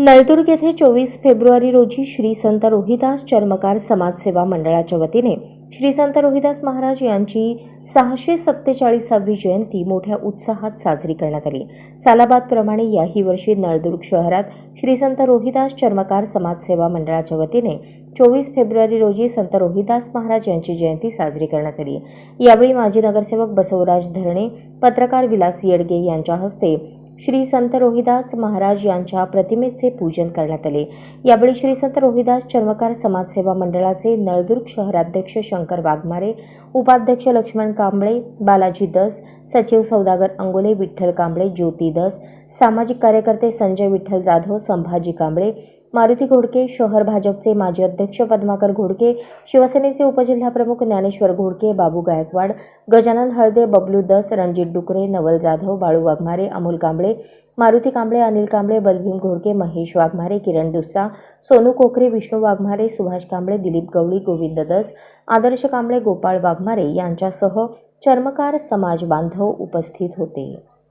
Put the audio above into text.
नळदुर्ग येथे चोवीस फेब्रुवारी रोजी श्री संत रोहिदास चर्मकार समाजसेवा मंडळाच्या वतीने श्री संत रोहिदास महाराज यांची सहाशे सत्तेचाळीसावी जयंती मोठ्या उत्साहात साजरी करण्यात आली. सालाबादप्रमाणे याही वर्षी नळदुर्ग शहरात श्री संत रोहिदास चर्मकार समाजसेवा मंडळाच्या वतीने चोवीस फेब्रुवारी रोजी संत रोहिदास महाराज यांची जयंती साजरी करण्यात आली. यावेळी माजी नगरसेवक बसवराज धरणे पत्रकार विलास येडगे यांच्या हस्ते श्री संत रोहिदास महाराज यांच्या प्रतिमेचे पूजन करण्यात आले. यावेळी श्री संत रोहिदास चर्मकार समाजसेवा मंडळाचे नळदुर्ग शहराध्यक्ष शंकर वाघमारे उपाध्यक्ष लक्ष्मण कांबळे बालाजी दस सचिव सौदागर अंगोले विठ्ठल कांबळे ज्योती दस सामाजिक कार्यकर्ते संजय विठ्ठल जाधव संभाजी कांबळे मारुती घोडके शहर भाजपचे माजी अध्यक्ष पद्माकर घोडके शिवसेनेचे उपजिल्हाप्रमुख ज्ञानेश्वर घोडके बाबू गायकवाड गजानन हळदे बबलू दस रणजित डुकरे नवल जाधव बाळू वाघमारे अमोल कांबळे मारुती कांबळे अनिल कांबळे बलभीम घोडके महेश वाघमारे किरण दुस्सा सोनू कोकरे विष्णू वाघमारे सुभाष कांबळे दिलीप गवळी गोविंद दस आदर्श कांबळे गोपाळ वाघमारे यांच्यासह चर्मकार समाज बांधव उपस्थित होते.